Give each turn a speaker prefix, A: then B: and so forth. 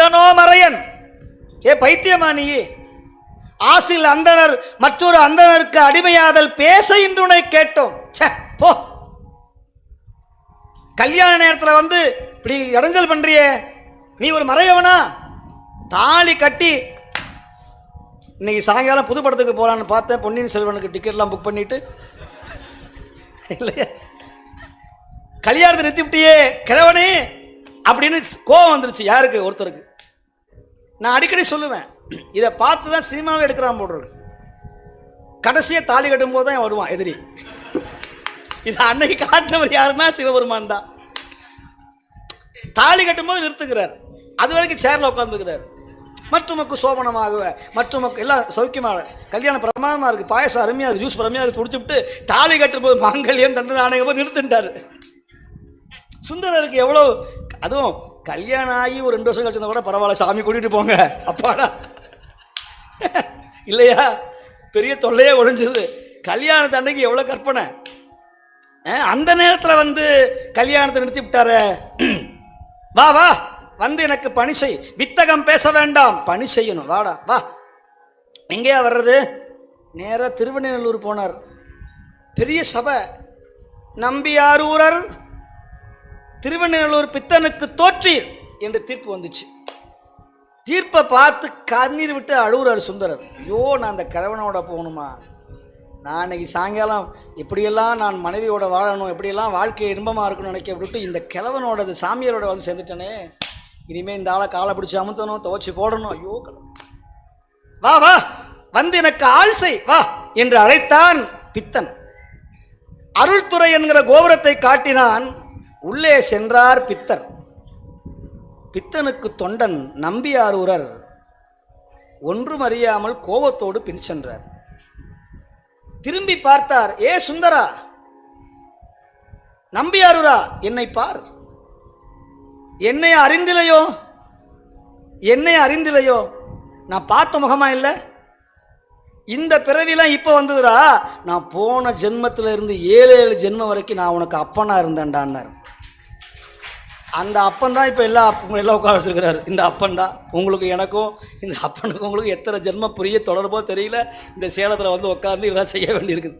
A: பித்தனோ மறையன். ஏ பைத்தியமா ஆசில் அந்தனர் மற்றொரு அந்தனருக்கு அடிமையாதல் பேச இன்றுனை கேட்டோம். ச்சே போ. கல்யாண நேரத்தில் வந்து இப்படி இடைஞ்சல் பண்றியே. நீ ஒரு மறையவனா? தாலி கட்டி இன்னைக்கு சாயங்காலம் புது படத்துக்கு போகலான்னு பார்த்தேன். பொன்னியின் செல்வனுக்கு டிக்கெட்லாம் புக் பண்ணிட்டு. இல்லையா. கல்யாணத்தை நிறுத்திவிட்டியே கிழவனே. அப்படின்னு கோவம் வந்துருச்சு யாருக்கு? ஒருத்தருக்கு. நான் அடிக்கடி சொல்லுவேன். இதை பார்த்து தான் சினிமாவே எடுக்கிறான் போடுறது கடைசியாக தாலி கட்டும்போது தான் வருவான் எதிரி. இது அன்னைக்கு காட்டினவர் யாருன்னா சிவபெருமான் தான். தாலி கட்டும்போது நிறுத்துக்கிறார் அது வரைக்கும் சேரில் உட்காந்துக்கிறார் மற்றமக்கு சோபனமாக மற்றமக்கு எல்லாம் சௌக்கியமாக கல்யாணம் பிரமாதமாக இருக்குது பாயசம் அருமையாக இருக்குது ஜூஸ் பிரமையாக இருக்குது குடிச்சுட்டு தாலி கட்டும்போது மாங்கல்யம் தந்து ஆணையம் நிறுத்துட்டார். சுந்தரருக்கு எவ்வளோ அதுவும் கல்யாணம் ஆகி ஒரு ரெண்டு வருஷம் கழிச்சு கூட பரவாயில்ல சாமி கூட்டிகிட்டு போங்க. அப்பாடா. இல்லையா? பெரிய தொல்லையே ஒழிஞ்சது. கல்யாணத்து அன்னைக்கு எவ்வளோ கற்பனை? அந்த நேரத்தில் வந்து கல்யாணத்தை நிறுத்தி விட்டாரே. வா வா. வந்து எனக்கு பணி செய். வித்தகம் பேச வேண்டாம். பணி செய்யணும். வாடா வா. எங்கேயா வர்றது? நேராக திருவண்ணநல்லூர் போனார். பெரிய சபை. நம்பியாரூரர் திருவண்ணூர் பித்தனுக்கு தோற்றீர் என்று தீர்ப்பு வந்துச்சு. தீர்ப்பை பார்த்து கண்ணீர் விட்டு அழுகுறாரு சுந்தரர். ஐயோ நான் அந்த கிழவனோட போகணுமா? நான் இன்னைக்கு சாயங்காலம் எப்படியெல்லாம் நான் மனைவியோட வாழணும் எப்படியெல்லாம் வாழ்க்கையை இன்பமாக இருக்கணும்னு நினைக்க விட்டுட்டு இந்த கிழவனோட சாமியாரோட வந்து சேர்ந்துட்டேனே. இனிமேல் இந்த ஆளை காலை பிடிச்சி அமுத்தணும் துவச்சி போடணும். ஐயோ கடவுளே. வா வா வந்து எனக்கு ஆள் செய் வா என்று அழைத்தான் பித்தன். அருள்துறை என்கிற கோபுரத்தை காட்டினான் உள்ளே சென்றார் பித்தர் பித்தனுக்கு தொண்டன் நம்பியாரூரர் ஒன்றும் அறியாமல் கோபத்தோடு பின் சென்றார். திரும்பி பார்த்தார் ஏ சுந்தரா நம்பியாரூரா என்னை பார். என்னை அறிந்திலையோ? என்னை அறிந்திலையோ? நான் பார்த்த முகமா இல்லை? இந்த பிறவிலாம் இப்போ வந்ததுடா. நான் போன ஜென்மத்தில் இருந்து ஏழு ஏழு ஜென்மம் வரைக்கும் நான் உனக்கு அப்பனா இருந்தேன்டான்னார். அந்த அப்பன் தான் இப்போ எல்லா உங்களை எல்லாம் உட்கார வச்சிருக்கிறாரு. இந்த அப்பன் தான் உங்களுக்கு எனக்கும் இந்த அப்பனுக்கும் உங்களுக்கு எத்தனை ஜென்ம புரிய தொடர்போ தெரியல. இந்த சேலத்தில் வந்து உட்காந்து இதெல்லாம் செய்ய வேண்டியிருக்குது.